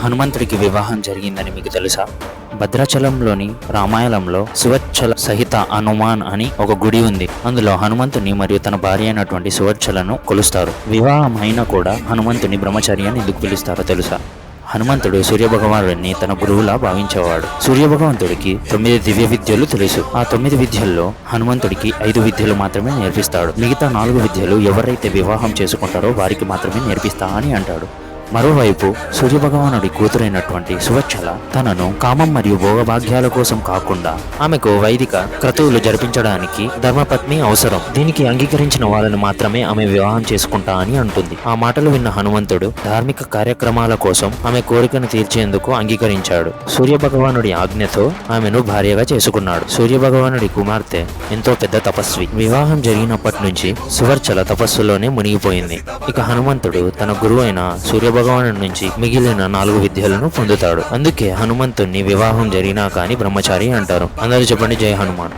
హనుమంతుడికి వివాహం జరిగిందని మీకు తెలుసా? భద్రాచలంలోని రామాయణంలో సువచ్చల సహిత హనుమాన్ అని ఒక గుడి ఉంది. అందులో హనుమంతుని మరియు తన భార్య అయినటువంటి సువచ్చలను కొలుస్తారు. వివాహం అయినా కూడా హనుమంతుని బ్రహ్మచర్య అని ఎందుకు పిలుస్తారో తెలుసా? హనుమంతుడు సూర్యభగవానుడిని తన గురువులా భావించేవాడు. సూర్యభగవంతుడికి తొమ్మిది దివ్య విద్యలు తెలుసు. ఆ తొమ్మిది విద్యల్లో హనుమంతుడికి ఐదు విద్యలు మాత్రమే నేర్పిస్తాడు. మిగతా నాలుగు విద్యలు ఎవరైతే వివాహం చేసుకుంటారో వారికి మాత్రమే నేర్పిస్తా అని అంటాడు. మరోవైపు సూర్యభగవానుడి కూతురైనటువంటి సువచ్చల తనను కామం మరియు భోగభాగ్యాల కోసం కాకుండా ఆమెకు వైదిక క్రతువులు జరిపించడానికి ధర్మపత్ని అవసరం. దీనికి అంగీకరించిన వాళ్ళని మాత్రమే ఆమె వివాహం చేసుకుంటా అని అంటుంది. ఆ మాటలు విన్న హనుమంతుడు ధార్మిక కార్యక్రమాల కోసం ఆమె కోరికను తీర్చేందుకు అంగీకరించాడు. సూర్యభగవానుడి ఆజ్ఞతో ఆమెను భార్యగా చేసుకున్నాడు. సూర్యభగవానుడి కుమార్తె ఎంతో పెద్ద తపస్వి. వివాహం జరిగినప్పటి నుంచి సువర్చల తపస్సులోనే మునిగిపోయింది. ఇక హనుమంతుడు తన గురువు అయిన భగవాను నుంచి మిగిలిన నాలుగు విద్యలను పొందుతాడు. అందుకే హనుమంతుణ్ణి వివాహం జరిగినా కానీ బ్రహ్మచారి అంటారు. అందరూ చెప్పండి జై హనుమాన్.